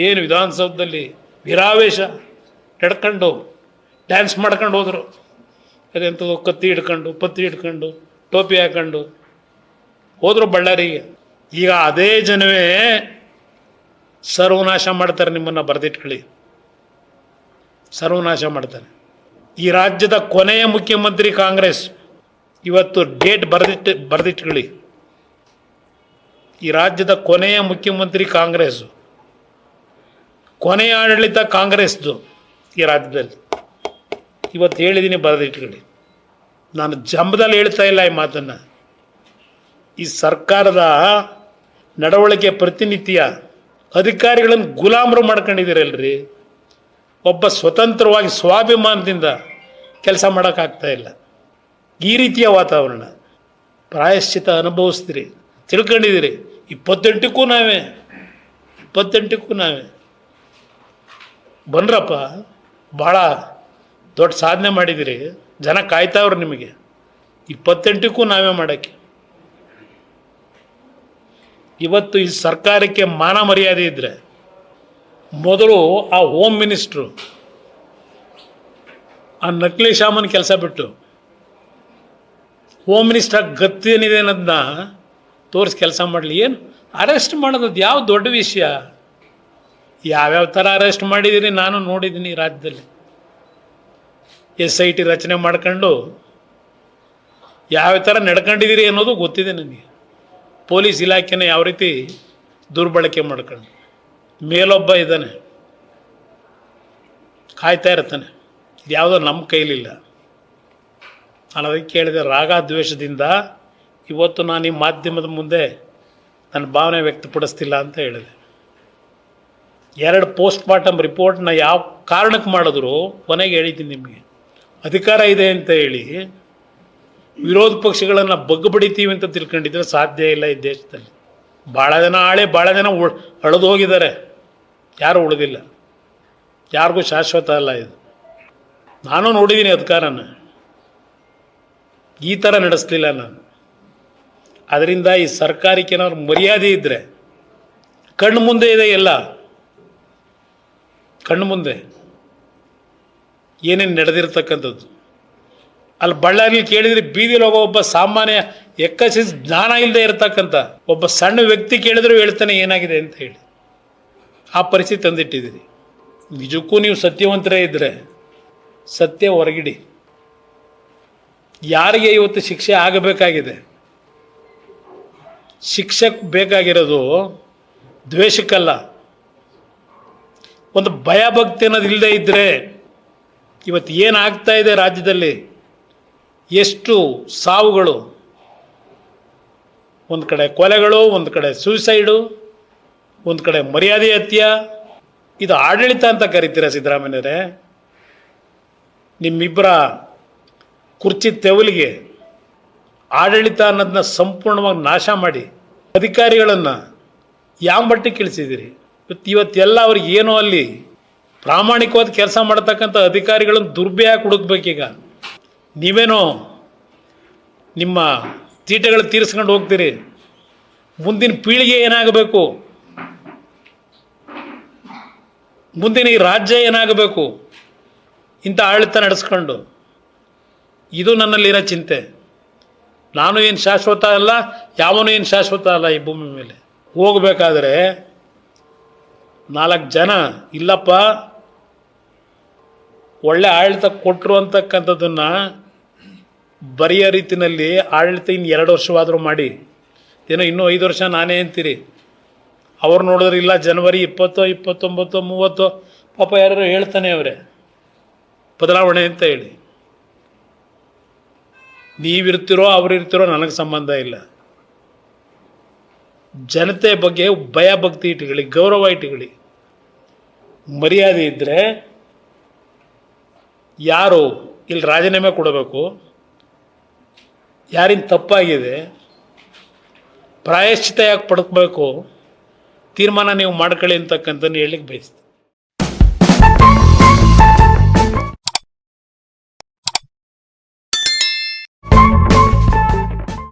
ಏನು ವಿಧಾನಸೌಧದಲ್ಲಿ ವಿರಾವೇಶ ನಡ್ಕೊಂಡು ಡ್ಯಾನ್ಸ್ ಮಾಡ್ಕೊಂಡು ಹೋದರು. ಅದೆಂಥದ್ದು ಕತ್ತಿ ಹಿಡ್ಕೊಂಡು, ಪತ್ತಿ ಹಿಡ್ಕೊಂಡು, ಟೋಪಿ ಹಾಕೊಂಡು ಹೋದರು ಬಳ್ಳಾರಿಗೆ. ಈಗ ಅದೇ ಜನವೇ ಸರ್ವನಾಶ ಮಾಡ್ತಾರೆ ನಿಮ್ಮನ್ನು ಬರೆದಿಟ್ಕೊಳ್ಳಿ. ಸರ್ವನಾಶ ಮಾಡ್ತಾರೆ. ಈ ರಾಜ್ಯದ ಕೊನೆಯ ಮುಖ್ಯಮಂತ್ರಿ ಕಾಂಗ್ರೆಸ್ ಇವತ್ತು ಡೇಟ್ ಬರೆದಿಟ್ಟು ಬರೆದಿಟ್ಕೊಳ್ಳಿ. ಈ ರಾಜ್ಯದ ಕೊನೆಯ ಮುಖ್ಯಮಂತ್ರಿ ಕಾಂಗ್ರೆಸ್ ಕೊನೆಯ ಆಡಳಿತ ಕಾಂಗ್ರೆಸ್ದು ಈ ರಾಜ್ಯದಲ್ಲಿ. ಇವತ್ತು ಹೇಳಿದ್ದೀನಿ ಬರೆದಿಟ್ಕೊಳ್ಳಿ. ನಾನು ಜಂಬದಲ್ಲಿ ಹೇಳ್ತಾ ಇಲ್ಲ ಈ ಮಾತನ್ನು. ಈ ಸರ್ಕಾರದ ನಡವಳಿಕೆ ಪ್ರತಿನಿತ್ಯ ಅಧಿಕಾರಿಗಳನ್ನು ಗುಲಾಮರು ಮಾಡ್ಕೊಂಡಿದ್ದೀರಲ್ರಿ? ಒಬ್ಬ ಸ್ವತಂತ್ರವಾಗಿ ಸ್ವಾಭಿಮಾನದಿಂದ ಕೆಲಸ ಮಾಡೋಕ್ಕಾಗ್ತಾ ಇಲ್ಲ. ಈ ರೀತಿಯ ವಾತಾವರಣ. ಪ್ರಾಯಶ್ಚಿತ ಅನುಭವಿಸ್ತೀರಿ. ತಿಳ್ಕೊಂಡಿದ್ದೀರಿ. ಇಪ್ಪತ್ತೆಂಟಕ್ಕೂ ನಾವೇ. ಇಪ್ಪತ್ತೆಂಟಕ್ಕೂ ನಾವೇ. ಬನ್ರಪ್ಪ ಭಾಳ ದೊಡ್ಡ ಸಾಧನೆ ಮಾಡಿದಿರಿ. ಜನ ಕಾಯ್ತಾವ್ರು ನಿಮಗೆ. ಇಪ್ಪತ್ತೆಂಟಕ್ಕೂ ನಾವೇ ಮಾಡೋಕ್ಕೆ. ಇವತ್ತು ಈ ಸರ್ಕಾರಕ್ಕೆ ಮಾನ ಮರ್ಯಾದೆ ಇದ್ದರೆ ಮೊದಲು ಆ ಹೋಮ್ ಮಿನಿಸ್ಟ್ರು ಆ ನಕಲಿ ಶಾಮನ್ ಕೆಲಸ ಬಿಟ್ಟು ಹೋಮ್ ಮಿನಿಸ್ಟರ್ ಗತ್ತೇನಿದೆ ಅನ್ನೋದನ್ನ ತೋರಿಸಿ ಕೆಲಸ ಮಾಡಲಿ. ಏನು? ಅರೆಸ್ಟ್ ಮಾಡೋದು ಯಾವ ದೊಡ್ಡ ವಿಷಯ? ಯಾವ್ಯಾವ ಥರ ಅರೆಸ್ಟ್ ಮಾಡಿದ್ದೀನಿ ನಾನು ನೋಡಿದ್ದೀನಿ ರಾಜ್ಯದಲ್ಲಿ. ಎಸ್ ಐ ಟಿ ರಚನೆ ಮಾಡ್ಕೊಂಡು ಯಾವ ಥರ ನಡ್ಕೊಂಡಿದ್ದೀರಿ ಅನ್ನೋದು ಗೊತ್ತಿದೆ ನನಗೆ. ಪೊಲೀಸ್ ಇಲಾಖೆನ ಯಾವ ರೀತಿ ದುರ್ಬಳಕೆ ಮಾಡ್ಕೊಂಡು. ಮೇಲೊಬ್ಬ ಇದ್ದಾನೆ. ಕಾಯ್ತಾ ಇರ್ತಾನೆ. ಯಾವುದೋ ನಮ್ಮ ಕೈಲಿಲ್ಲ. ನಾನು ಅದಕ್ಕೆ ಕೇಳಿದೆ, ರಾಗ ದ್ವೇಷದಿಂದ ಇವತ್ತು ನಾನು ಈ ಮಾಧ್ಯಮದ ಮುಂದೆ ನನ್ನ ಭಾವನೆ ವ್ಯಕ್ತಪಡಿಸ್ತಿಲ್ಲ ಅಂತ ಹೇಳಿದೆ. ಎರಡು ಪೋಸ್ಟ್ ಮಾರ್ಟಮ್ ರಿಪೋರ್ಟ್ನ ಯಾವ ಕಾರಣಕ್ಕೆ ಮಾಡಿದ್ರು, ಕೊನೆಗೆ ಹೇಳಿದ್ದೀನಿ ನಿಮಗೆ. ಅಧಿಕಾರ ಇದೆ ಅಂತ ಹೇಳಿ, ವಿರೋಧ ಪಕ್ಷಗಳನ್ನು ಬಗ್ಗು ಬಡಿತೀವಿ ಅಂತ ತಿಳ್ಕೊಂಡಿದ್ರೆ ಸಾಧ್ಯ ಇಲ್ಲ ಈ ದೇಶದಲ್ಲಿ. ಭಾಳ ಜನ ಆಳೆ ಭಾಳ ಜನ ಉಳ್, ಅಳದು ಹೋಗಿದ್ದಾರೆ. ಯಾರು ಉಳಿದಿಲ್ಲ. ಯಾರಿಗೂ ಶಾಶ್ವತ ಅಲ್ಲ ಇದು. ನಾನು ನೋಡಿದ್ದೀನಿ ಅಧಿಕಾರನ. ಈ ಥರ ನಡೆಸಲಿಲ್ಲ ನಾನು. ಅದರಿಂದ ಈ ಸರ್ಕಾರಕ್ಕೆ ಏನಾದ್ರು ಮರ್ಯಾದೆ ಇದ್ದರೆ ಕಣ್ಣು ಮುಂದೆ ಇದೆ ಎಲ್ಲ. ಕಣ್ಣು ಮುಂದೆ ಏನೇನು ನಡೆದಿರ್ತಕ್ಕಂಥದ್ದು. ಅಲ್ಲಿ ಬಳ್ಳಾರಿಲಿ ಕೇಳಿದರೆ ಬೀದಿಲಿ ಹೋಗೋ ಒಬ್ಬ ಸಾಮಾನ್ಯ ಎಕ್ಕಸಿ ಜ್ಞಾನ ಇಲ್ಲದೆ ಇರತಕ್ಕಂಥ ಒಬ್ಬ ಸಣ್ಣ ವ್ಯಕ್ತಿ ಕೇಳಿದ್ರು ಹೇಳ್ತಾನೆ, ಏನಾಗಿದೆ ಅಂತ ಹೇಳಿ. ಆ ಪರಿಸ್ಥಿತಿ ತಂದಿಟ್ಟಿದ್ದೀರಿ. ನಿಜಕ್ಕೂ ನೀವು ಸತ್ಯವಂತರೇ ಇದ್ದರೆ ಸತ್ಯ ಹೊರಗಿಡಿ. ಯಾರಿಗೆ ಇವತ್ತು ಶಿಕ್ಷೆ ಆಗಬೇಕಾಗಿದೆ? ಶಿಕ್ಷಕ್ ಬೇಕಾಗಿರೋದು ದ್ವೇಷಕ್ಕಲ್ಲ. ಒಂದು ಭಯಭಕ್ತಿ ಅನ್ನೋದು ಇಲ್ಲದೆ ಇದ್ದರೆ ಇವತ್ತು ಏನಾಗ್ತಾ ಇದೆ ರಾಜ್ಯದಲ್ಲಿ? ಎಷ್ಟು ಸಾವುಗಳು? ಒಂದು ಕಡೆ ಕೊಲೆಗಳು, ಒಂದು ಕಡೆ ಸೂಸೈಡು ಒಂದು ಕಡೆ ಮರ್ಯಾದೆ ಹತ್ಯ. ಇದು ಆಡಳಿತ ಅಂತ ಕರಿತೀರ ಸಿದ್ದರಾಮಯ್ಯರೇ ನಿಮ್ಮಿಬ್ಬರ ಕುರ್ಚಿ ತೆವಲಿಗೆ ಆಡಳಿತ ಅನ್ನೋದನ್ನ ಸಂಪೂರ್ಣವಾಗಿ ನಾಶ ಮಾಡಿ. ಅಧಿಕಾರಿಗಳನ್ನು ಯಾವ ಮಟ್ಟಿಗೆ ಇಳಿಸಿದ್ದೀರಿ ಇವತ್ತು ಇವತ್ತೆಲ್ಲ ಅವ್ರಿಗೆ ಏನೋ ಅಲ್ಲಿ ಪ್ರಾಮಾಣಿಕವಾದ ಕೆಲಸ ಮಾಡ್ತಕ್ಕಂಥ ಅಧಿಕಾರಿಗಳನ್ನು ದುರ್ಬೆಯಾಗಿ ಹುಡುಕ್ಬೇಕೀಗ. ನೀವೇನೋ ನಿಮ್ಮ ತೀಟೆಗಳು ತೀರಿಸ್ಕೊಂಡು ಹೋಗ್ತೀರಿ. ಮುಂದಿನ ಪೀಳಿಗೆ ಏನಾಗಬೇಕು? ಮುಂದಿನ ಈ ರಾಜ್ಯ ಏನಾಗಬೇಕು? ಇಂಥ ಆಡಳಿತ ನಡೆಸ್ಕೊಂಡು. ಇದು ನನ್ನಲ್ಲಿರೋ ಚಿಂತೆ. ನಾನು ಏನು ಶಾಶ್ವತ ಅಲ್ಲ, ಯಾವನೂ ಏನು ಶಾಶ್ವತ ಅಲ್ಲ ಈ ಭೂಮಿ ಮೇಲೆ. ಹೋಗಬೇಕಾದ್ರೆ ನಾಲ್ಕು ಜನ, ಇಲ್ಲಪ್ಪ, ಒಳ್ಳೆ ಆಡಳಿತ ಕೊಟ್ಟರು ಅಂತಕ್ಕಂಥದ್ದನ್ನು ಬರೆಯ ರೀತಿಯಲ್ಲಿ ಆಡಳಿತ ಇನ್ನು ಎರಡು ವರ್ಷವಾದರೂ ಮಾಡಿ. ಏನೋ ಇನ್ನೂ ಐದು ವರ್ಷ ನಾನೇ ಅಂತೀರಿ. ಅವ್ರು ನೋಡಿದ್ರೆ ಇಲ್ಲ, ಜನವರಿ ಇಪ್ಪತ್ತೋ, ಇಪ್ಪತ್ತೊಂಬತ್ತು, ಮೂವತ್ತು, ಪಾಪ ಯಾರು ಹೇಳ್ತಾನೆ ಅವರೇ. ಬದಲಾವಣೆ ಅಂತ ಹೇಳಿ. ನೀವಿರ್ತಿರೋ, ಅವರಿರ್ತಿರೋ ನನಗೆ ಸಂಬಂಧ ಇಲ್ಲ. ಜನತೆ ಬಗ್ಗೆ ಭಯ ಭಕ್ತಿ ಇಟ್ಕೊಳ್ಳಿ ಗೌರವ ಇಟ್ಟುಕೊಳ್ಳಿ. ಮರ್ಯಾದೆ ಇದ್ದರೆ ಯಾರು ಇಲ್ಲಿ ರಾಜೀನಾಮೆ ಕೊಡಬೇಕು? ಯಾರಿನ ತಪ್ಪಾಗಿದೆ? ಪ್ರಾಯಶ್ಚಿತ ಯಾಕೆ ಪಡ್ಕೋಬೇಕು ತೀರ್ಮಾನ ನೀವು ಮಾಡ್ಕೊಳ್ಳಿ ಅಂತಕ್ಕಂಥದ್ದು ಹೇಳಲಿಕ್ಕೆ ಬಯಸ್ತೀನಿ.